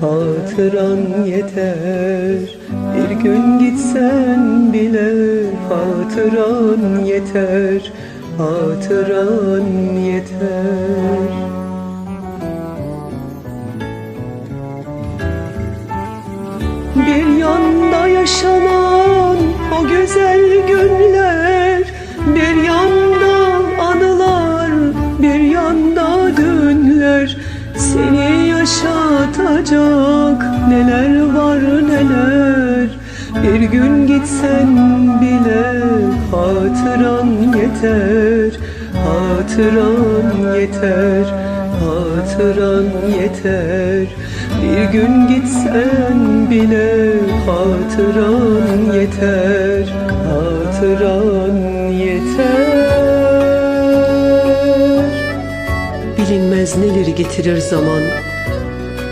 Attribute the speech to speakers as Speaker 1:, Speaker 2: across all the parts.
Speaker 1: hatıran yeter. Bir gün gitsen bile hatıran yeter. Hatıran yeter. Bir yanda yaşanan o güzel günler yaşatacak neler var neler? Bir gün gitsen bile hatıran yeter. Hatıran yeter, hatıran yeter. Bir gün gitsen bile hatıran yeter. Hatıran yeter. Bilinmez neleri getirir zaman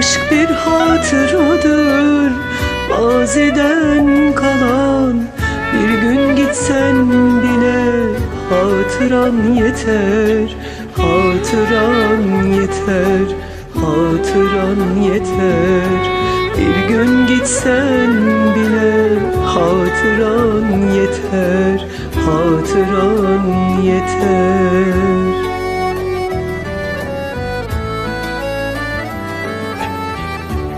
Speaker 1: Aşk bir hatıradır. Maziden kalan Bir gün gitsen bile hatıran yeter Hatıran yeter, hatıran yeter. Bir gün gitsen bile hatıran yeter Hatıran yeter